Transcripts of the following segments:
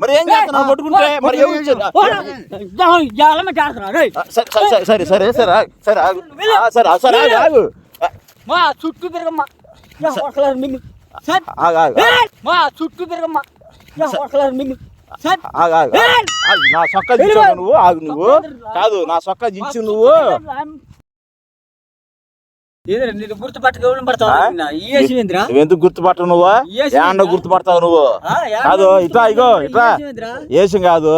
మరి ఏం చేస్తున్నావు? పట్టుకుంటే మరి సరే సరే, సరే సరే సరే సరే ఆగు ఆ, సరే ఆ, సరే ఆగు ఆగు. ఆ, మా చుట్టూ తిరగమ్మా! మా చుట్టూ తిరగమ్మా. నా సొక్క దించావు నువ్వు ఆగు నువ్వు. కాదు నా సొక్క దించి నువ్వు. నువ్వెందుకు గుర్తుపట్టవు నువ్వు? ఏంద్రా? గుర్తుపడతావు నువ్వు? కాదు ఇట్లా ఇగో ఇట్లా? ఏసం కాదు?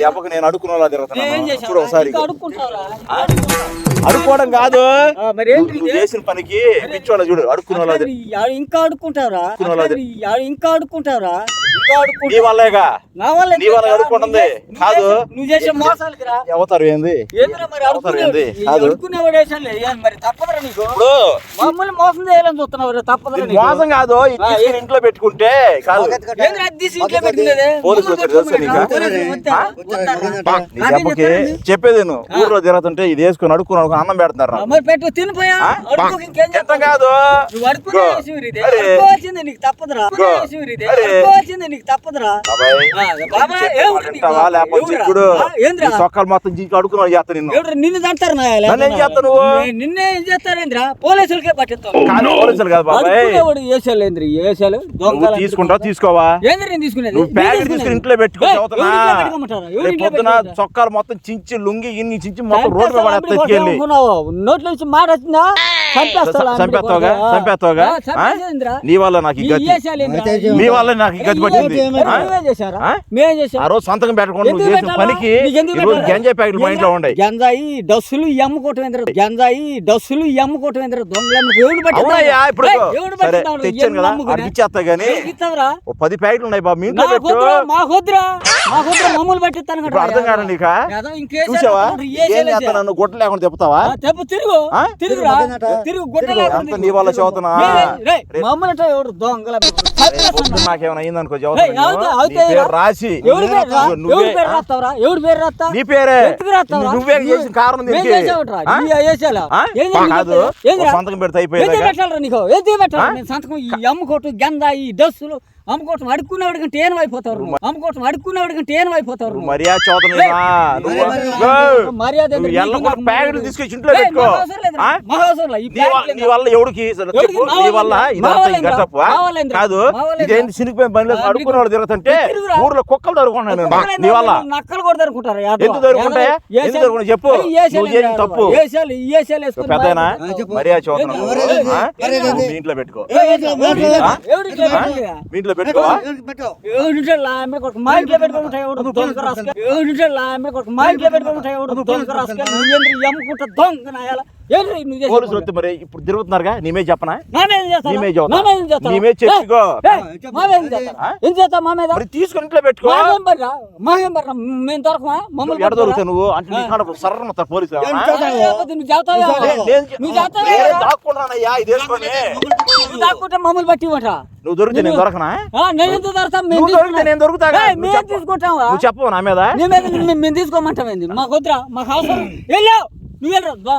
దెబ్బకి నేను తిరుగుతున్నాను చేశావురా? చూడు ఒకసారి? అడుక్కోవడం కాదు. ఆ, మరి ఏంటి నువ్వు ఇది? చేసిన పనికి పిచ్చోళ్ళ చూడు ఆడు ఇంకా ఆడు ఇంకా అడుక్కుంటావురా? ఇంకా నీ అడుక్కుంటా వల్లేగా? నా వల్ల నీ వల్ల అడుక్కుంటుంది. నువ్వు కాదు. చేసే- నువ్వు చేసే మోసాలకి రా. ఎవతారు ఏంది? ఏంద్రా మరి అవసరం అడుక్కునేవాడు? ఏంది? కాదు. అడుక్కునేవాడు వేసాలే ఏం మరి తప్పదురా నీకు? ఇప్పుడు మమ్మల్ని మోసం చేయాలని చూస్తున్నావు తప్పదురా ఇది నీకు. మోసం కాదు. ఇంట్లో పెట్టుకుంటే కాదు. ఇంట్లో పెట్టుకునేది? పోలీసులు వచ్చారు? చెప్పేది నువ్వు ఊర్లో తిరుగుతుంటే ఇది వేసుకుని అడుక్కుని అడుక్కుని అన్నం పెడుతున్నారు ఆ, మరి పెట్టు తినిపోయా? ఎంత? కాదు? నీకు తప్పదురా. నీకు తప్పదురా. సొక్కలు మొత్తం జీకి అడుక్కుని చేస్తా నిన్ను. నిన్ను తంటారు ఏం నువ్వు? నిన్నే ఏం చేస్తారేంద్రా పోలీసులకే పట్టిస్తావు. కాదు పోలీసులు కాదు బాబాయ్. ఏసాలు ఏంద్రి? ఏసాలు తీసుకుంటావు? తీసుకోవా? ఏంద్రి నేను తీసుకునేది? నువ్వు ప్యాకెట్. తీసుకుని ఇంట్లో పెట్టుకో ఏయ్, చదువుతున్నా. ఎవరి ఇంట్లో పెట్టుకోమంటారా? ఎవరి రేపు ఇంట్లో పొద్దున? చొక్కాలు మొత్తం చించి లుంగి ఇన్ని చించి మొత్తం రోడ్డు? పడేస్తా అనుకున్నావు? నోట్లో నుంచి మాట వచ్చిందా చంపేస్తావుగా? చంపేస్తావుగా. నీ వల్ల నాకు? నీ వల్ల నాకు గతి పట్టింది ఆ? రోజు సంతకం పెట్టకుండా నువ్వు ఎందుకు చేసిన పెట్టాలా? పనికి నీకు ఎందుకు ఈ రోజు పెట్టాలా? గంజాయి ప్యాకెట్లు మా ఇంట్లో ఉండే గంజాయి డస్సులు ఈ అమ్ముకోవటం ఏంద్ర గంజాయి డస్సులు ఈ అమ్ముకోవటం ఏంద్ర దొంగలు ఎవడు పట్టిందా? అవునయ్యా ఇప్పుడు? తెచ్చాను కదా నమ్ముకునే? అడిగి ఇచ్చేస్తా గానీ పది ప్యాకెట్లు ఉన్నాయి బాబు మీ ఇంట్లో మాకొద్దురా, పట్టిస్తాను ఇప్పుడు అర్థం కాదు. నీకా? చూసావా? ఏ. చేస్తా నన్ను గుడ్డ లేకుండా చెప్తావా చెప్పు తిరుగు. ఆ? తిరుగురా తిరుగు గుడ్డ లేకుండా తిరుగు. నీ వల్ల చదువుతున్నా? అంటే ఎవడు దొంగల నాకేమైనా అయిందనుకో. రాసి ఎవడి పేరు? రాస్తావురా? ఎవడి పేరు రాస్తా? నీ పేరే? నువ్వే చేసిన కారణం కాదు. సంతకం పెడితే పెట్టాలరా నీకు? పెట్టాలి? నేను సంతకం ఈ అమ్ముకోవటం గంద ఈ డస్సులు అమ్ముకోవటం అడుక్కునేవాడి కంటే ఏం అయిపోతారు అడుక్కునేవాడి కంటే ఏం అయిపోతారు. మర్యాద మర్యాద తీసుకొచ్చి ఇంట్లో పెట్టుకో నీ వల్ల ఎవడికి నీ వల్ల? కాదు? ఇదేంటి బండ్లు తిరుగుతుంటే. ఊర్లో కుక్కలు దొరుకుతున్నాను నేను కుక్కలు నీ వల్ల ఏంద్రా? నక్కలు కూడా దొరుకుంటారు ఎందుకు దొరుకుంటాయి? ఎందుకు దొరుకుతాయి? చెప్పు. నువ్వు చేసిన తప్పు. పెద్దనా మర్యాద మీ ఇంట్లో పెట్టుకో. ఆ? ఆ? మీ ఇంట్లో పెట్టుకో మా ఇంట్లో పెట్టుకుంటా ఎవడు దొంగ రాసుక ఏడుంటే లామె కొడుకు? మా ఇంట్లో పెట్టుకుంటా ఎవడు దొంగ రాసుక నువ్వేంద్రి ఎమ్ముకుంటా దొంగ నాయాల నువ్వు పోలీసులు మరి ఇప్పుడు తిరుగుతున్నారుగా? నీమే చెప్పనా? నా మీద ఏం చేస్తారా? నీ మీద చదువుతా. నా మీద ఏం చేస్తారా? నీ మీద చెప్పుకో. మరి తీసుకుని ఇంట్లో పెట్టుకో. మేము దొరకమా? మమ్మల్ని ఎడ దొరుకుతావు నువ్వు? అంటే నీ కాడ సర్ర పోలీసులు. దాక్కున్నానయ్యా ఇది వేసుకొని. దాక్కుంటే మమ్మల్ని బట్టి ఇవ్వటా నువ్వు దొరికితే నేను దొరకనా? నేను ఎందుకు దొరుకుతాం నువ్వు దొరికితే నేను నువ్వు మేము చెప్పు. తీసుకుంటావా? నువ్వు చెప్పు నా మీద. నీ మీద మేము- మేము తీసుకోమంటాం ఏంది? మాకు వద్దురా మాకు అవసరం. వెళ్ళావు.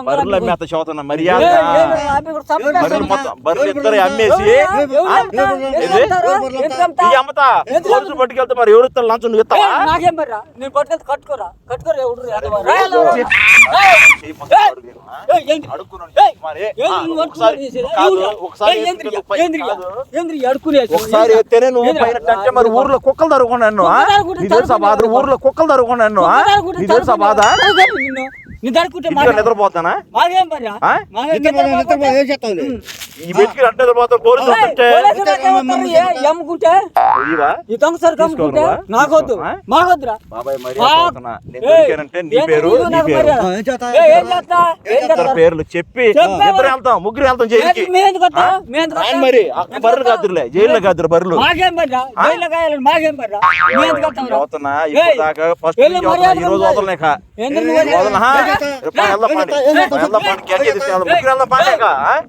బర్రెల చదువుతున్నా మర్యాద. మొత్తం ఇద్దరు అమ్మేసి అమ్మతా పట్టుకెళ్తే మరి ఎవరు ఇస్తారు లంచం నువ్వు ఇస్తావా నాకేం బర్రా? నేను పట్టుకెళ్తే కట్టుకోరా. కట్టుకోరా ఒకసారి ఎత్తేనే నువ్వు? పైన మరి ఊర్లో కుక్కలు తరుగుకున్నాను నీ తెలుసా బాధ? తరుగుకునే ఊర్లో కుక్కలు తరుగుకున్నాను నీ తెలుసా బాధ? నిద్రపోతానా? మాకేం ఈ బెట్కి అంటే ఈ దొంగ? నాకొద్దు? మాకొద్దురా. బాబాయ్ మరి దొరికానంటే నీ పేరు నీ పేరు. ఇద్దరు? పేర్లు చెప్పి ఇద్దరు వెళ్తాం ముగ్గురు వెళ్తాం జైలుకి? మరి బర్రెలు కాదురులే జైల్లో కాదురు బర్రెలు. మాకేం జైల్లో కాయాలని మాకేం ఇప్పుడు దాకా ఫస్ట్ ఈ రోజు. వదలలేక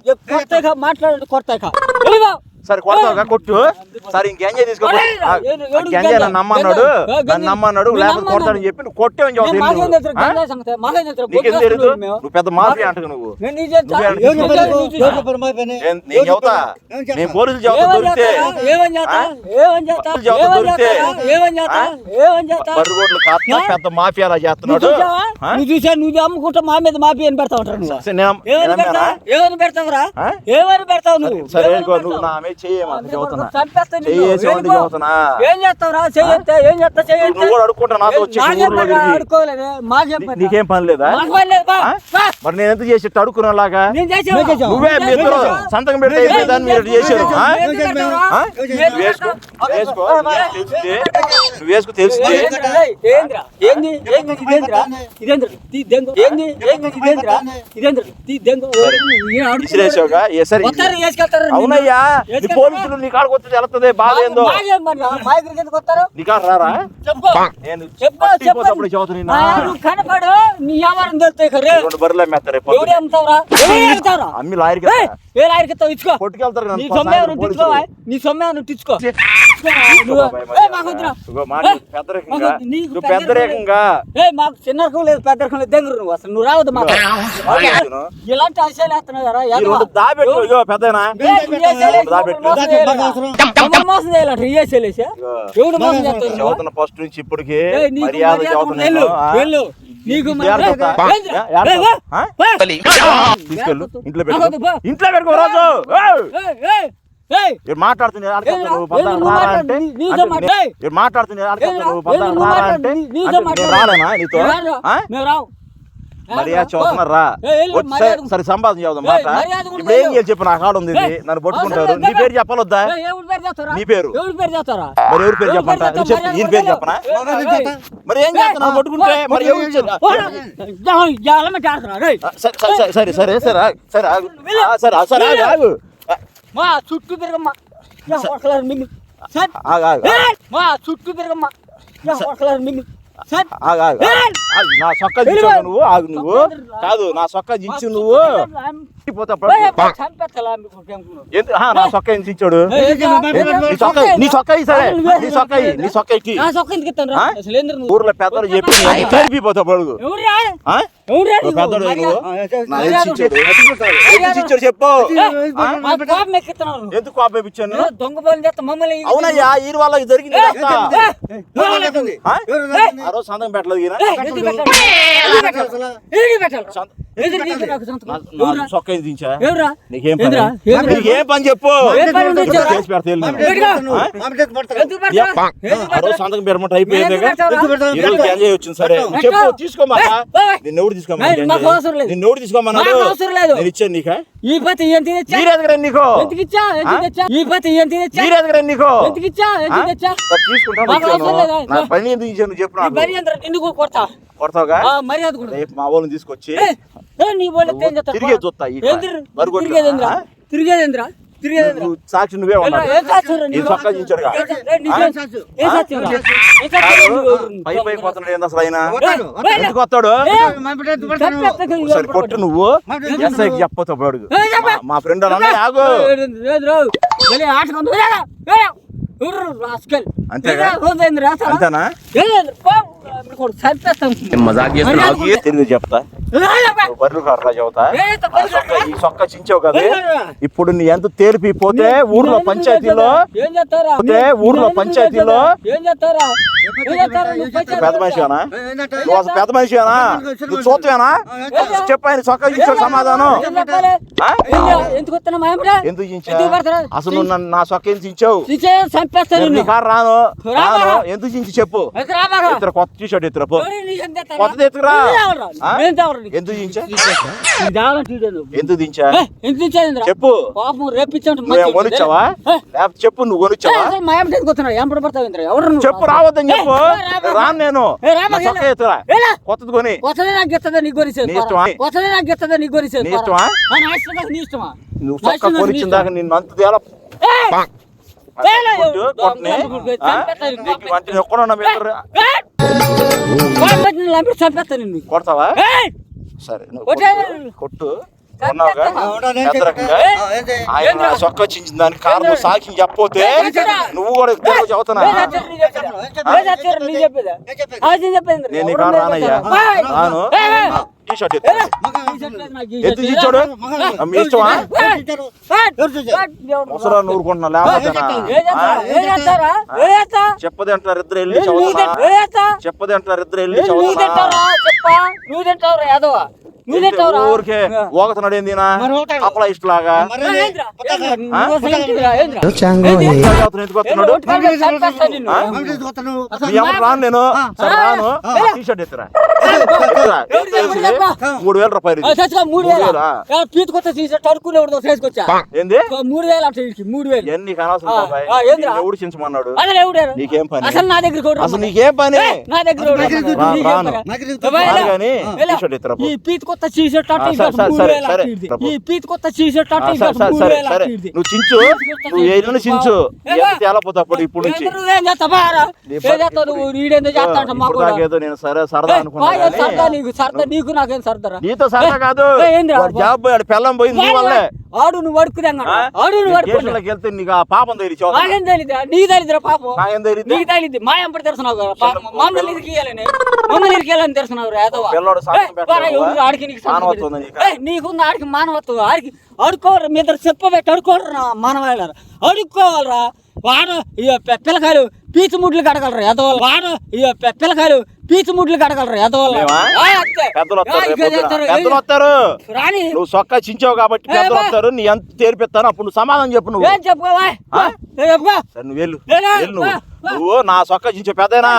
ఏ, కొడతాయి సరే కొడతావుగా కొట్టు. సరే ఇంకేం చేయ తీసుకో ఒరేయ్ రా, ఏడు- ఏడు గంజే గంజా, నన్ను నమ్మన్నాడు. నన్ను. నమ్మన్నాడు. నేను లేకపోతే. కొడతాడని చెప్పి నువ్వు కొట్టేవని తెలుసు మేము. నువ్వు పెద్ద మాఫియా అంటకు నువ్వు. నేను చెబుతా నేను పోలీసులు చెబుతా దొరికితే దొరికితే చేస్తా? ఏమని చేస్తా? ఏమని చేస్తా? బర్రు రోడ్లు కాస్త? పెద్ద మాఫియాలా నువ్వు చేస్తున్నాడు? నువ్వు చూసా నువ్వు అమ్ముకుంటా మా మీద మాపి అని పెడతావు? ఏమని పెడతావురా? ఏమని పెడతావు నువ్వు? సరే నువ్వు? నా నాకేం పని లేదా. మరి నేను ఎంత చేసి అడుక్కునేలాగా? నువ్వే మీ ఇద్దరు సంతకం దాన్ని మీరు చేశారు? నువ్వు వేసుకో చేస్తావు? వేసుకో. తెలిస్తే నువ్వు వేసుకో తెలిస్తే ఏంద్రా? ఏయ్, ఏంద్రా? ఏంది? ఏంది? ఇదేంద్రా? ఇదేంద్రా? తీ దెంగు. ఏంది? ఏంది? ఇదేంద్రా? ఇదేంద్రా? తీ దెంగు. ఏం ఆడుతున్నావు? విసిరేసావుగా? ఏ సరే. వస్తారు, వేసుకెళ్తారు నిన్ను. అవునయ్యా. నీ. పోలీసులు నీ కాడికి వస్తే వెళ్తుంది బాధ ఏందో? నీ రారా. నేను కనపడు వ్యవహారం తెలుస్తాయి బర్రెలు అమ్మేస్తారు అమ్మి లాయర్కి ఏ లాయర్కి ఇచ్చుకో. కొట్టుకెళ్తారు నీ సొమ్మే. నీ నువ్వు పెద్దరికం పెద్దరికంగా. ఏ మాకు చిన్న రకం లేదు పెద్ద రకం లేదు దగ్గర నువ్వు అసలు నువ్వు రావద్దు మాకు. ఇలాంటి ఆశయాలు వేస్తున్నావు కదా మోసం చేయాలంట. ఎవడు చేస్తావు ఫస్ట్ నుంచి ఇప్పటికి మర్యాద వెళ్ళు. నీకు. తీసుకెళ్ళు ఇంట్లో పెట్టుకో. ఇంట్లో పెట్టుకో రాజు. మాట్లాడుతుంది నీ-. నే- మాట్లాడుతుంది నీ-. రాలేనా నీతో. మర్యాద వచ్చి మర్యాద సరే- సంపాదన చదువు మాట ఇప్పుడు ఏం. చేయాలి చెప్పు నా కాడ ఉంది నన్ను పట్టుకుంటారు నీ. పేరు చెప్పాలొద్దా? నీ పేరు. ఎవరి పేరు చెప్తారా? మరి ఎవరి పేరు చెప్పంట చెప్పు? ఈయన పేరు చెప్పనా. మరి ఏం చేస్తున్నావు పట్టుకుంటే మరి ఎవరు చేస్తున్నా, సరే సరే సరే సరే సరే సరే సరే ఆగు. మా చుట్టూ తిరగమ్మా. ఒకలారు. సర్. మా చుట్టూ తిరగమ్మా. ఒకలారు. నా సొక్క దించావు నువ్వు ఆగు నువ్వు. కాదు నా సొక్క దించి నువ్వు. నా సొక్క ఏయ్, నీ సొక్క సరే. నీ సొక్క నీ సొక్క? ఊర్లో పెద్దలు చెప్పి తెలిపిపోతా పడుగు చెప్పు. ఎందుకు కోపం ఇచ్చాను దొంగ మమ్మల్ని అవునయ్యా ఈ వాళ్ళకి జరిగింది సంతకం పెట్టలేదు దించా? నీకేం పని? చెప్పు. ఏం పని? కేసు పెడతా రోజు? సంతకం అయిపోయింది? ఈ సరే. చెప్పు. నిన్ను ఎవడు తీసుకోమన్నా. నిన్ను ఎవడు తీసుకోమన్నాడు. నేను ఇచ్చాను నీకా? ఈ పతి ఎంత నీకు? పతి ఎంత నీకు? తీసుకుంటాను పని ఎందుకు ఇచ్చాను? చెప్పు ఎంత నిన్ను కొడతా. కొడతావుగా కూడా రేపు మా వాళ్ళని తీసుకొచ్చి నీ వాళ్ళు? తిరిగే చూస్తా. తిరిగేదేంద్రా? తిరిగేదేంద్రా? నువ్వు సాక్షి? పై పై పోతున్నాడు ఏంది అసలు ఆయన ఎందుకు వస్తాడు సరే కొట్టు నువ్వు ఎస్ఐకి అడుగు. మా ఫ్రెండ్ ఆగు. అంతేనా మజాక్ చేస్తున్నావు చెప్తా కర్రా చెబుతా? ఈ సొక్క చించావు కదా? ఇప్పుడు నీ ఎంత తేలిపి పోతే ఊర్లో పంచాయతీలో ఊర్లో పంచాయతీలో? ఏం చేస్తారా పెద్ద మనిషినా నువ్వు అసలు పెద్ద మనిషినా నువ్వు చూస్తావేనా? చెప్పు ఆయన సొక్క ఇచ్చాడు సమాధానం? ఎందుకు? అసలు నువ్వు నా సొక్క ఎందుకు రాను. ఎందుకు చెప్పు? ఇతర కొత్త టీ షర్ట్ ఎత్తారా? నీకు. ఎందుకు. ఎందుకు దించా? చెప్పు. చెప్పు కొనిచ్చావా? నువ్వు? చెప్పు రావద్దని చెప్పు. రాను నేను? కొత్తది కొని. వస్తదే నాకు ఇస్తుందా నీ ఇష్టమా? వస్తదే నాకు ఇస్తుందా నీ గురించి నీ ఇష్టమా? నువ్వు నీ కొనిచ్చిన. దాకా నిన్ను అంత తేలా కొడతావా? ఏయ్! సరే కొట్టే. ఉన్నావుగా వ్యతిరేకంగా ఆయన నా సొక్క చించిన దానికి కారణం సాక్షి చెప్పపోతే నువ్వు కూడా తెలుగు చెబుతున్నా ఏ చచ్చారు నీ చెప్పేదా? ఏ చచ్చారు నీ చెప్పేదా? ఆ నేను నీకు రానయ్యా! రాను! టీ షర్ట్ ఎత్తు? ఇచ్చాడు మీ ఇష్టమా. ముసరా నూరుకుంటున్నా చేస్తా? చెప్పది అంటారు ఇద్దరు వెళ్ళి చదువుతున్నా? చెప్పది అంటారు ఇద్దరు వెళ్ళి నువ్వు చదువుతున్నా నువ్వు తింటావురా యాదవ ఊరికే ఓగతున్నాడు ఏందినా అప్పలా ఇష్టలాగా? రాను నేను. రాను. టీ షర్ట్ ఎత్తురా? మూడు వేల రూపాయలు మూడు వేల. మూడు వేలా? పీతుకొత్త తీసి టడుకులు ఎవరిదో చేసుకొచ్చా ఏంది మూడు వేలు అట్లా ఇడికి, మూడు వేలు ఇవన్నీ నీకు అనవసరం ఆ, బాబాయ్ ఆ, ఏందిరా? నిన్ను ఎవడు చించమన్నాడు? అసలు ఎవడారు నీకేం పని? అసలు నా దగ్గర నీకేం పని? నా దగ్గర రాను. కానీ? టీ షర్ట్ ఎత్తురా కొత్త. తప్పు. ఈ పీత కొత్త ఇటు. నువ్వు చించు. నువ్వు ఏదైనా చించు. తేలపోతా అప్పుడు ఇప్పుడు నుంచి? ఏదో నేను సరే సరదా అనుకున్నా నీకు సరదా నీకు నాకేం సరదరా నీతో సరదా కాదు. జాబ్ పోయాడు పెళ్ళం పోయింది నీ వల్లే. ఆడు నువ్వు? ఆడు నువ్వు వెళ్తే నీకు ఆ పాపం తెలిసి నాకేం తెలియదు నీ పాపం. నాకేం తెలియదు నీకు తెలియదు మా ఎంపటి తెలుసున్నావు కదా పాపం మమ్మల్ని ఇరికియాలని మమ్మల్ని ఇరికియాలని తెలుసున్నావు యాదవ పిల్లోడు సాక్ష్యం పెట్టాడు. ఆడికి నీకు. నీకు. ఆడికి మానవత్వం? ఆడికి అడుకోరు మీ ఇద్దరు చెప్పబెట్టి అడుకోరు మానవాళ్ళ అడుక్కోవాలరా వాడు పిల్లకాయలు పీచు ముడ్లు కడగలరు ఎదవాళ్ళు వాడు పిల్లకాయలు పీచు ముడ్లు కడగలరు ఎదవాళ్ళు రాని. నువ్వు సొక్క చించావు కాబట్టి పెద్దలు. వస్తారు నీ ఎంత తెరిపిస్తాను అప్పుడు నువ్వు సమాధానం చెప్పు నువ్వు. ఏం చెప్పుకోవా నువ్వు వెళ్ళు. నువ్వు. నువ్వు నా సొక్క చించే పెద్దనా.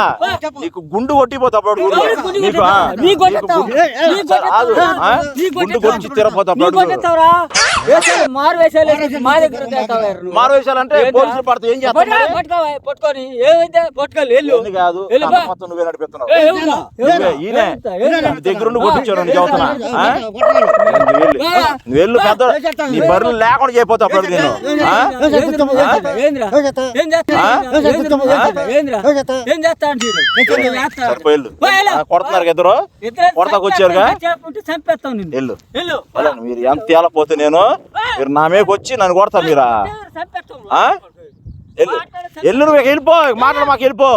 నీకు గుండు కొట్టిపోతావు అప్పుడు గుండు. కొట్టి? వేసాలు, మారు వేసాలు వేసి మా దగ్గర తేతావు ఎవరు నువ్వు? మారు వేషాలంటే ఏంట్రా? పోలీసులు పడితే. ఏం చేస్తావు పట్టుకో, మరి? పట్టుకోవా, పట్టుకొని. ఏమైతే పట్టుకోవాలి వెళ్ళు. ఏంది కాదు. మొత్తం నువ్వే నడిపిస్తున్నావు? ఈయనే. దగ్గరుండి నీకు? నువ్వు వెళ్ళు పెద్ద నీ బర్రెలు లేకుండా చేయపోతావు అప్పుడు నేను. ఆ? ఏంద్రా? ఏంద్రా? ఏం చేస్తా? కొడుతున్నారు ఇద్దరు? కొడతాకు చంపేస్తాం వెళ్ళు. మీరు ఎంత తేలపోతే నేను మీరు నా మీదకి వచ్చి నన్ను కొడతా మీరా? ఇక వెళ్ళిపో మాట్లాడు మాకు వెళ్ళిపో.